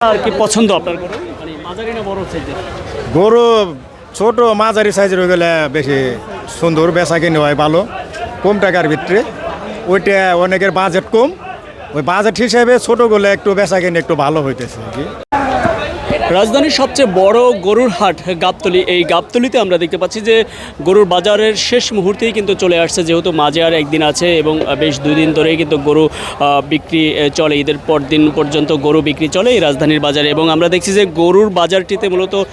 আর কি পছন্দ আপনার গরু? মানে মাঝারি না বড় সাইজের গরু ছোট, মাঝারি সাইজের হয়ে গেলে বেশি সুন্দর, বেচা কিনে হয় ভালো। কম টাকার ভিতরে ওইটা অনেকের বাজেট কম। ওই বাজেট হিসেবে ছোট গেলে একটু বেচা কিনে একটু ভালো হইতেছে আর কি। রাজধানীর সবচেয়ে বড় গরুর হাট গাবতলি। এই গাবতলিতে আমরা দেখতে পাচ্ছি যে গরুর বাজারের শেষ মুহূর্তেই কিন্তু চলে আসছে, যেহেতু মাঝে আর একদিন আছে এবং বেশ দুই দিন ধরেই কিন্তু গরু বিক্রি চলে। ঈদের পর দিন পর্যন্ত গরু বিক্রি চলে এই রাজধানীর বাজারে এবং আমরা দেখছি যে গরুর বাজারটিতে মূলত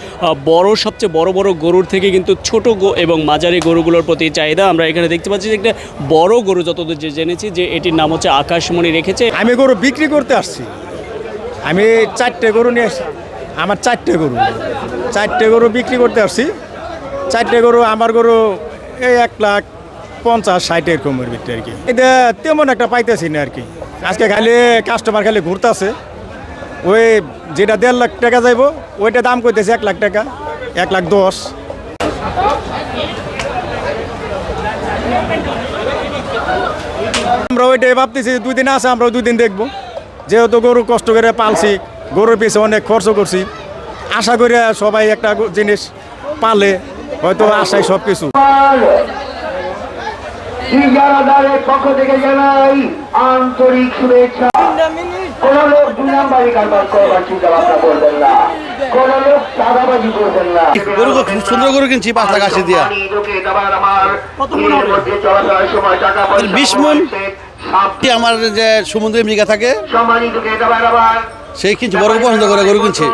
বড়, সবচেয়ে বড় বড় গরুর থেকে কিন্তু ছোট গো- এবং মাঝারি গরুগুলোর প্রতি চাহিদা আমরা এখানে দেখতে পাচ্ছি যে একটা বড় গরু যতদূর যে জেনেছি যে এটির নাম হচ্ছে আকাশমণি রেখেছে। আমি গরু বিক্রি করতে আসছি। আমি চারটে গরু নিয়ে আসছি। আমার চারটে গরু। চারটে গরু বিক্রি করতে আসছি। চারটে গরু, আমার গরু এই এক লাখ পঞ্চাশ ষাট এরকমের ভিতরে আর কি। এটা তেমন একটা পাইতেছি না আর কি। আজকে খালি কাস্টমার খালি ঘুরতেছে। ওই যেটা দেড় লাখ টাকা যাইব, ওইটা দাম করতেছে এক লাখ টাকা, এক লাখ দশ। আমরা ওইটাই ভাবতেছি, দুই দিন আছে আমরা দুই দিন দেখব। যেহেতু গরু কষ্ট করে পালছি গরুর পিছে অনেক খরচ করছি। আশা করি সবাই একটা জিনিস পালে হয়তো আশায় সব কিছু পক্ষ থেকে জানাই আন্তরিক শুভেচ্ছা। কোন লোক দুই নাম্বারি কারবার করবার চিন্তা ভাবনা করবেন না। কোন লোক চাঁদাবাজি করবেন না। গরু সুন্দর গরু কিনছি পাঁচ লাখ আশি দিয়া। বিশ কি আমার যে সমুদ্রে মৃগা থাকে? সম্মানিত সেই কিন্তু বড় পছন্দ করে গরু কিনছি।